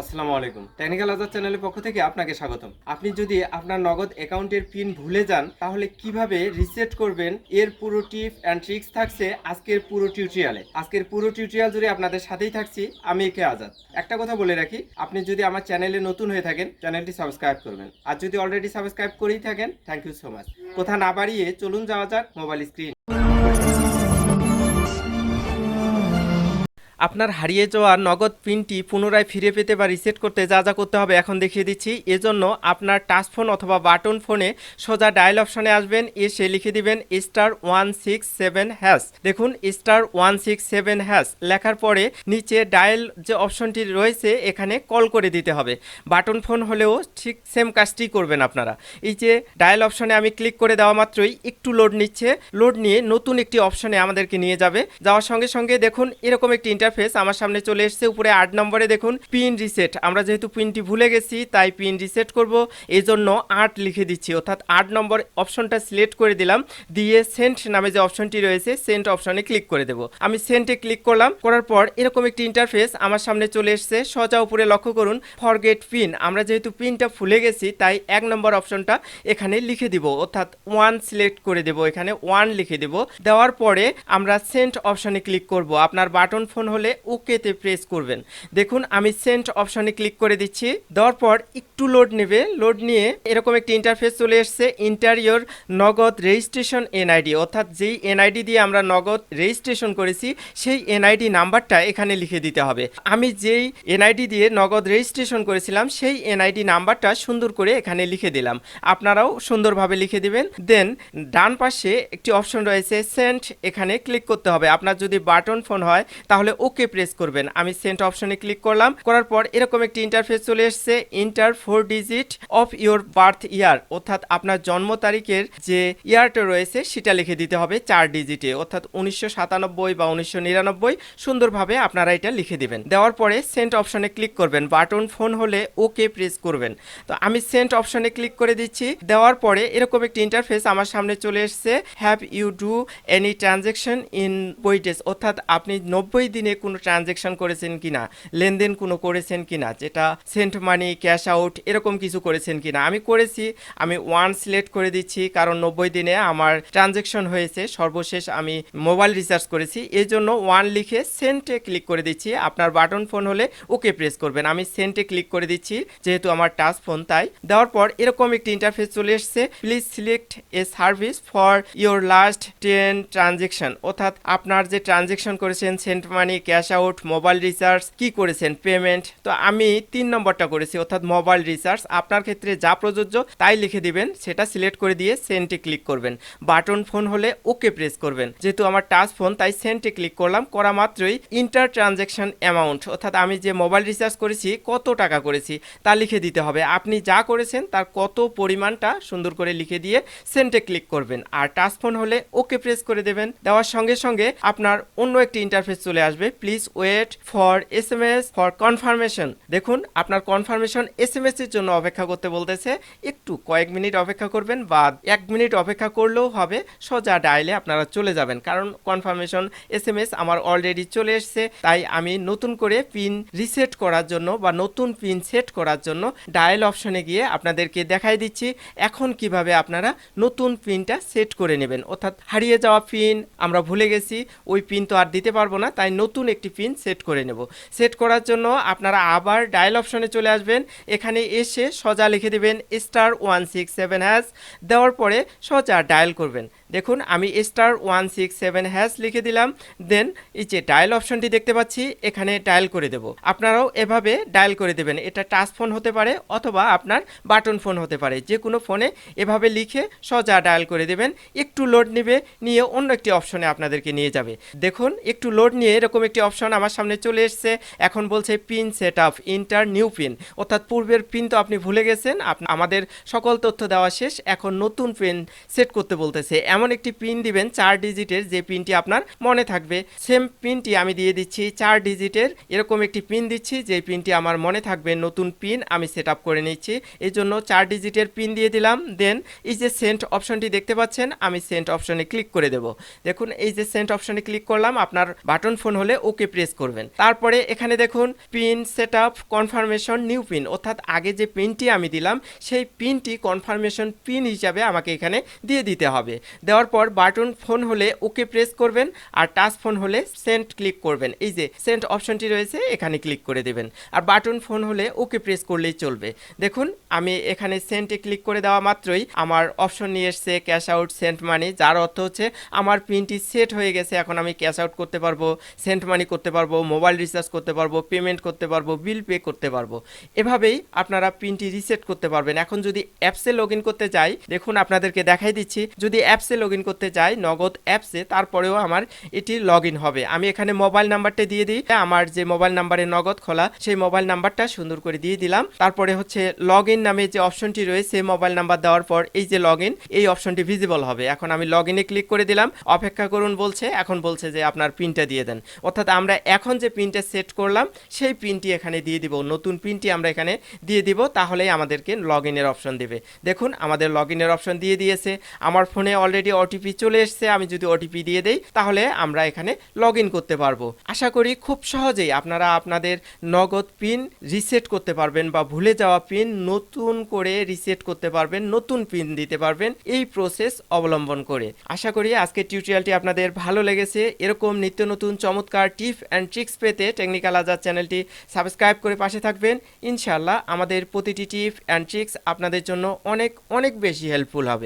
আসসালামু আলাইকুম। টেকনিক্যাল আজাদ চ্যানেলের পক্ষ থেকে আপনাকে স্বাগতম। আপনি যদি আপনার নগদ অ্যাকাউন্টের পিন ভুলে যান, তাহলে কীভাবে রিসেট করবেন? এর পুরো টিপ অ্যান্ড ট্রিক্স থাকছে আজকের পুরো টিউটোরিয়ালে আজকের পুরো টিউটোরিয়াল জুড়ে আপনাদের সাথেই থাকছি আমি একে আজাদ। একটা কথা বলে রাখি, আপনি যদি আমার চ্যানেলে নতুন হয়ে থাকেন চ্যানেলটি সাবস্ক্রাইব করবেন। আর যদি অলরেডি সাবস্ক্রাইব করেই থাকেন থ্যাংক ইউ সো মাচ কথা না বাড়িয়ে চলুন যাওয়া যাক মোবাইল স্ক্রিন আপনার হারিয়ে যাওয়া নগদ পিনটি পুনরায় ফিরে পেতে বা রিসেট করতে যা যা করতে হবে এখন দেখিয়ে দিচ্ছি। এজন্য আপনার টাচ ফোন অথবা বাটন ফোনে সোজা ডায়াল অপশনে আসবেন, এসে লিখে দিবেন star one six seven hash দেখুন star one six seven hash লেখার পরে নিচে ডায়াল যে অপশনটি রয়েছে, এখানে কল করে দিতে হবে। বাটন ফোন হলেও ঠিক সেম কাজটি করবেন আপনারা। এই যে ডায়াল অপশনে আমি ক্লিক করে দেওয়া মাত্রই একটু লোড নিচ্ছে। লোড নিয়ে নতুন একটি অপশনে আমাদেরকে নিয়ে যাবে। যাওয়ার সঙ্গে সঙ্গে দেখুন, এরকম একটি ইন্টারফেস আমার সামনে চলে এসেছে। উপরে আট নম্বরে দেখুন পিন রিসেট আমরা যেহেতু পিনটি ভুলে গেছি, তাই পিন রিসেট করব। এই জন্য আট লিখে দিচ্ছি। অর্থাৎ আট নম্বর অপশনটা সিলেক্ট করে দিলাম। দিয়ে সেন্ট নামে যে অপশনটি রয়েছে সেন্ট অপশনে ক্লিক করে দেব। আমি সেন্টে ক্লিক করলাম। করার পর এরকম একটি ইন্টারফেস আমার সামনে চলে এসেছে। সোজা উপরে লক্ষ্য করুন ফরগেট পিন আমরা যেহেতু পিনটা ভুলে গেছি, তাই এক নম্বর অপশনটা এখানে লিখে দিব। অর্থাৎ ওয়ান সিলেক্ট করে দেব। এখানে ওয়ান লিখে দেব। দেওয়ার পরে আমরা সেন্ট অপশনে ক্লিক করব। আপনার বাটন ফোন হলে ওকেতে প্রেস করবেন। দেখুন, আমি সেন্ট অপশনে ক্লিক করে দিচ্ছি। দেওয়ার পর একটু লোড নেবে। লোড নিয়ে এরকম একটি ইন্টারফেস চলে এসছে ইন্টারিয়র নগদ রেজিস্ট্রেশন এনআইডি অর্থাৎ যেই এনআইডি দিয়ে আমরা নগদ রেজিস্ট্রেশন করেছি, সেই এনআইডি নাম্বারটা এখানে লিখে দিতে হবে। আমি যেই এনআইডি দিয়ে নগদ রেজিস্ট্রেশন করেছিলাম, সেই এনআইডি নাম্বারটা সুন্দর করে এখানে লিখে দিলাম। আপনারাও সুন্দরভাবে লিখে দিবেন। দেন, ডান পাশে একটি অপশন রয়েছে, সেন্ট। এখানে ক্লিক করতে হবে। আপনার যদি বাটন ফোন হয়, তাহলে ওকে প্রেস করবেন। আমি সেন্ট অপশনে ক্লিক করলাম। করার পর এরকম একটি ইন্টারফেস চলে এসেছে enter four digit of your birth year অর্থাৎ আপনার জন্ম তারিখের যে ইয়ারটা রয়েছে, সেটা লিখে দিতে হবে চার ডিজিটে অর্থাৎ উনিশশো সাতানব্বই বা উনিশশো নিরানব্বই, সুন্দরভাবে আপনারা এটা লিখে দিবেন। দেওয়ার পরে সেন্ট অপশনে ক্লিক করবেন। বাটন ফোন হলে ওকে প্রেস করবেন। তো আমি সেন্ট অপশনে ক্লিক করে দিচ্ছি। দেওয়ার পরে এরকম একটি ইন্টারফেস আমার সামনে চলে এসেছে। Have you do any transaction in বইটেস অর্থাৎ আপনি নব্বই দিনে কোনো ট্রানজেকশন করেছেন কিনা, লেনদেন কোনো করেছেন কিনা, যেটা সেন্ট মানি ক্যাশ আউট এরকম কিছু করেছেন কিনা। আমি করেছি, আমি ওয়ান সিলেক্ট করে দিচ্ছি, কারণ নব্বই দিনে আমার ট্রানজেকশন হয়েছে, সর্বশেষ আমি মোবাইল রিচার্জ করেছি। এই জন্য ওয়ান লিখে সেন্টে ক্লিক করে দিচ্ছি। আপনার বাটন ফোন হলে ওকে প্রেস করবেন। আমি সেন্টে ক্লিক করে দিচ্ছি, যেহেতু আমার টাচ ফোন তাই। দেওয়ার পর এরকম একটি ইন্টারফেস চলে এসছে। Please select a service for your last ten transaction অর্থাৎ আপনার যে ট্রানজেকশন করেছেন send money cash out, mobile recharge, কি করেছেন পেমেন্ট? তো আমি তিন নম্বরটা করেছি, অর্থাৎ মোবাইল রিচার্জ। আপনার ক্ষেত্রে যা প্রযোজ্য তাই লিখে দিবেন, সেটা সিলেক্ট করে দিয়ে সেন্টে ক্লিক করবেন। বাটন ফোন হলে ওকে প্রেস করবেন। যেহেতু আমার টাচ ফোন, তাই সেন্টে ক্লিক করলাম, করা মাত্রই ইন্টার ট্রানজেকশন অ্যামাউন্ট, অর্থাৎ আমি যে মোবাইল রিচার্জ করেছি, কত টাকা করেছি, তা লিখে দিতে হবে। আপনি যা করেছেন, তার কত পরিমাণটা সুন্দর করে লিখে দিয়ে সেন্টে ক্লিক করবেন। আর টাচ ফোন হলে ওকে প্রেস করে দেবেন। দেওয়ার সঙ্গে সঙ্গে আপনার অন্য একটি ইন্টারফেস চলে আসবে please wait for S M S for confirmation দেখুন, আপনার কনফার্মেশন এস এম এস এর জন্য অপেক্ষা করতে বলতেছে, একটু কয়েক মিনিট অপেক্ষা করবেন বা এক মিনিট অপেক্ষা করলেও হবে, সোজা ডায়ালে আপনারা চলে যাবেন। কারণ কনফার্মেশন এস এম এস আমার অলরেডি চলে এসছে, তাই আমি নতুন করে পিন রিসেট করার জন্য বা নতুন পিন সেট করার জন্য ডায়াল অপশনে গিয়ে আপনাদেরকে দেখাই দিচ্ছি, এখন কীভাবে আপনারা নতুন পিনটা সেট করে নেবেন। অর্থাৎ হারিয়ে যাওয়া পিন আমরা ভুলে গেছি, ওই পিন তো আর দিতে পারব না, তাই নতুন একটি পিন সেট করে নেব। সেট করার জন্য আপনারা আবার ডায়াল অপশনে চলে আসবেন। এখানে এসে সোজা লিখে দেবেন star one six seven hash দেওয়ার পরে সোজা ডায়াল করবেন। দেখুন, আমি star one six seven hash লিখে দিলাম দেন এই যে ডায়াল অপশনটি দেখতে পাচ্ছি, এখানে ডায়াল করে দেব। আপনারাও এভাবে ডায়াল করে দেবেন। এটা টাচ ফোন হতে পারে অথবা আপনার বাটন ফোন হতে পারে। যে কোনো ফোনে এভাবে লিখে সোজা ডায়াল করে দেবেন। একটু লোড নেবে, নিয়ে অন্য একটি অপশনে আপনাদেরকে নিয়ে যাবে। দেখুন, একটু লোড নিয়ে এরকম একটি অপশন আমার সামনে চলে এসছে। এখন বলছে pin set up enter new pin অর্থাৎ পূর্বের পিন তো আপনি ভুলে গেছেন। আমাদের সকল তথ্য দেওয়া শেষ। এখন নতুন পিন সেট করতে বলতেছে। এমন একটি পিন দিবেন চার ডিজিটের যে পিনটি আপনার মনে থাকবে। সেম পিনটি আমি দিয়ে দিচ্ছি, চার ডিজিটের এরকম একটি পিন দিচ্ছি, যে পিনটি আমার মনে থাকবে। নতুন পিন আমি সেট করে নিচ্ছি। এই জন্য চার ডিজিটের পিন দিয়ে দিলাম। দেন এই যে সেন্ট অপশনটি দেখতে পাচ্ছেন, আমি সেন্ট অপশনে ক্লিক করে দেব। দেখুন, এই যে সেন্ট অপশনে ক্লিক করলাম, আপনার বাটন ফোন হলে ওকে প্রেস করবেন। তারপরে এখানে দেখুন pin set up confirmation new pin অর্থাৎ আগে যে পিনটি আমি দিলাম, সেই পিনটি কনফার্মেশন পিন হিসাবে আমাকে এখানে দিয়ে দিতে হবে। দেওয়ার পর বাটন ফোন হলে ওকে প্রেস করবেন আর টাচ ফোন হলে সেন্ট ক্লিক করবেন। এই যে সেন্ট অপশনটি রয়েছে, এখানে ক্লিক করে দেবেন। আর বাটন ফোন হলে ওকে প্রেস করলেই চলবে। দেখুন, আমি এখানে সেন্টে ক্লিক করে দেওয়া মাত্রই আমার অপশন নিয়ে এসছে, ক্যাশ আউট সেন্ট মানি, যার অর্থ হচ্ছে আমার পিনটি সেট হয়ে গেছে, এখন আমি ক্যাশ আউট করতে পারব সেন্ট মানি করতে পারব, মোবাইল রিচার্জ করতে পারব, পেমেন্ট করতে পারব, বিল পে করতে পারব। এভাবেই আপনারা পিনটি রিসেট করতে পারবেন। এখন যদি অ্যাপসে লগ করতে যাই দেখুন আপনাদেরকে দেখাই দিচ্ছি, যদি অ্যাপসে লগ ইন করতে যাই, নগদ অ্যাপসে, তারপরেও আমার এটি লগ হবে। আমি এখানে মোবাইল নাম্বারটা দিয়ে দিই। আমার যে মোবাইল নাম্বারে নগদ খোলা, সেই মোবাইল নাম্বারটা সুন্দর করে দিয়ে দিলাম। তারপরে হচ্ছে লগ নামে যে অপশনটি রয়েছে মোবাইল নাম্বার দেওয়ার পর এই যে লগ এই অপশনটি ভিজিবল হবে। এখন আমি লগ ইনে ক্লিক করে দিলাম। অপেক্ষা করুন বলছে, এখন বলছে যে আপনার পিনটা দিয়ে দেন। অর্থাৎ আমরা এখন যে পিনটা সেট করলাম, সেই পিনটি এখানে দিয়ে দিব। নতুন পিনটি আমরা এখানে দিয়ে দিব, তাহলেই আমাদেরকে লগ ইনের অপশন দেবে। দেখুন, আমাদের লগ ইনের অপশন দিয়ে দিয়েছে। আমার ফোনে অলরেডি ওটিপি চলে এসছে, আমি যদি ওটিপি দিয়ে দেই, তাহলে আমরা এখানে লগ করতে পারব। আশা করি খুব সহজেই আপনারা আপনাদের নগদ পিন রিসেট করতে পারবেন বা ভুলে যাওয়া পিন নতুন করে রিসেট করতে পারবেন, নতুন পিন দিতে পারবেন, এই প্রসেস অবলম্বন করে। আশা করি আজকের টিউটোরিয়ালটি আপনাদের ভালো লেগেছে। এরকম নিত্য নতুন চমৎকার টিপ অ্যান্ড ট্রিক্স পেতে টেকনিক্যাল আজাদ চ্যানেলটি সাবস্ক্রাইব করে পাশে থাকবেন। ইনশাআল্লাহ আমাদের প্রতিটি টিপ অ্যান্ড ট্রিক্স আপনাদের জন্য অনেক অনেক বেশি হেল্পফুল হবে।